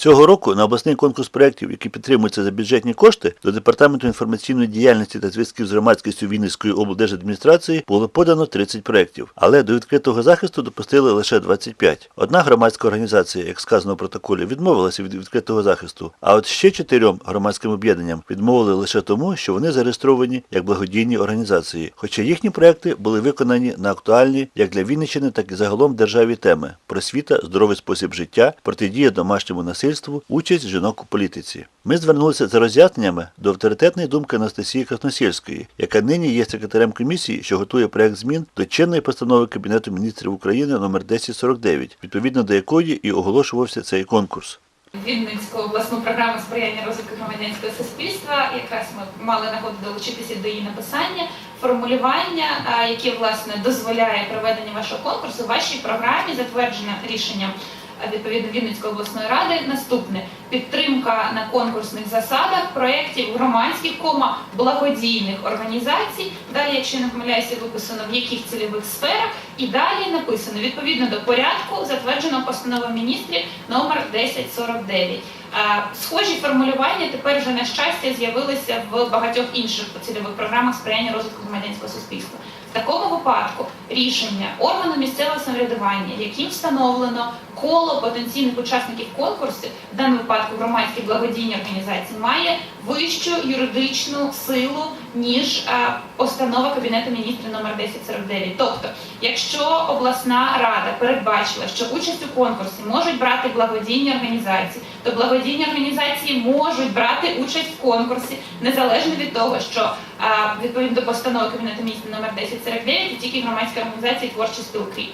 Цього року на обласний конкурс проєктів, які підтримуються за бюджетні кошти, до департаменту інформаційної діяльності та зв'язків з громадськістю Вінницької облдержадміністрації було подано 30 проєктів, але до відкритого захисту допустили лише 25. Одна громадська організація, як сказано в протоколі, відмовилася від відкритого захисту, а от ще чотирьом громадським об'єднанням відмовили лише тому, що вони зареєстровані як благодійні організації, хоча їхні проекти були виконані на актуальні як для Вінниччини, так і загалом державі теми: просвіта, здоровий спосіб життя, протидія домашньому насильству, участь жінок у політиці. Ми звернулися за роз'ясненнями до авторитетної думки Анастасії Красносільської, яка нині є секретарем комісії, що готує проект змін до чинної постанови Кабінету міністрів України номер 1049, відповідно до якої і оголошувався цей конкурс. Вінницьку обласну програму сприяння розвитку громадянського суспільства. Якраз ми мали нагоду долучитися до її написання, формулювання, а, яке власне дозволяє проведення вашого конкурсу. Вашій програмі затверджено рішенням відповідно Вінницької обласної ради. Наступне підтримка на конкурсних засадах проєктів громадських кома благодійних організацій. Далі, якщо не помиляюся, виписано в яких цільових сферах, і далі написано відповідно до порядку, затвердженого постановою міністрів номер 1049. Схожі формулювання тепер вже на щастя з'явилися в багатьох інших цільових програмах сприяння розвитку громадянського суспільства. В такому випадку рішення органу місцевого самоврядування, яким встановлено коло потенційних учасників конкурсу, в даному випадку громадські благодійні організації, має вищу юридичну силу ніж е, постанова Кабінету міністрів номер 1049. Тобто, якщо обласна рада передбачила, що участь у конкурсі можуть брати благодійні організації, то благодійні організації можуть брати участь в конкурсі незалежно від того, що е, відповідно до постанови Кабінету міністрів номер 1049 це тільки громадські організації творчі спілки.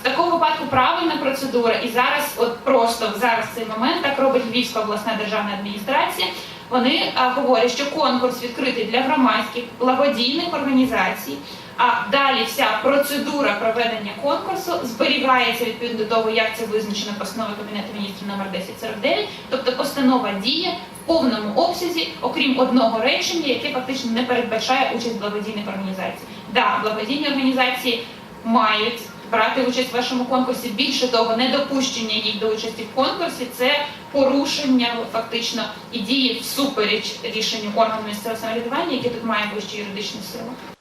В такому випадку правильна процедура, і зараз, от просто зараз цей момент так робить Львівська обласна державна адміністрація. Вони говорять, що конкурс відкритий для громадських благодійних організацій. А далі вся процедура проведення конкурсу зберігається відповідно до того, як це визначено постановою Кабінету міністрів номер 1049. Тобто постанова діє в повному обсязі, окрім одного речення, яке фактично не передбачає участь благодійних організацій. Да, благодійні організації мають брати участь в вашому конкурсі. Більше того, недопущення їх до участі в конкурсі це порушення фактично і дії всупереч рішенню органу місцевого самоврядування, яке тут має вищу юридичну силу.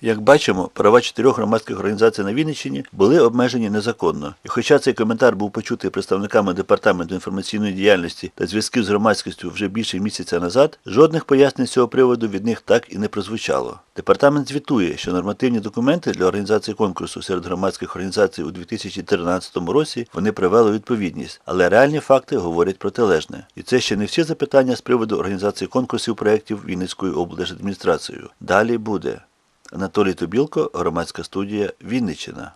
Як бачимо, права чотирьох громадських організацій на Вінниччині були обмежені незаконно. І хоча цей коментар був почутий представниками департаменту інформаційної діяльності та зв'язків з громадськістю вже більше місяця назад, жодних пояснень з цього приводу від них так і не прозвучало. Департамент звітує, що нормативні документи для організації конкурсу серед громадських організацій у 2013 році вони привели відповідність, але реальні факти говорять протилежне. І це ще не всі запитання з приводу організації конкурсів проєктів Вінницькою облдержадміністрацією. Далі буде. Анатолій Тобілко, громадська студія Вінниччина.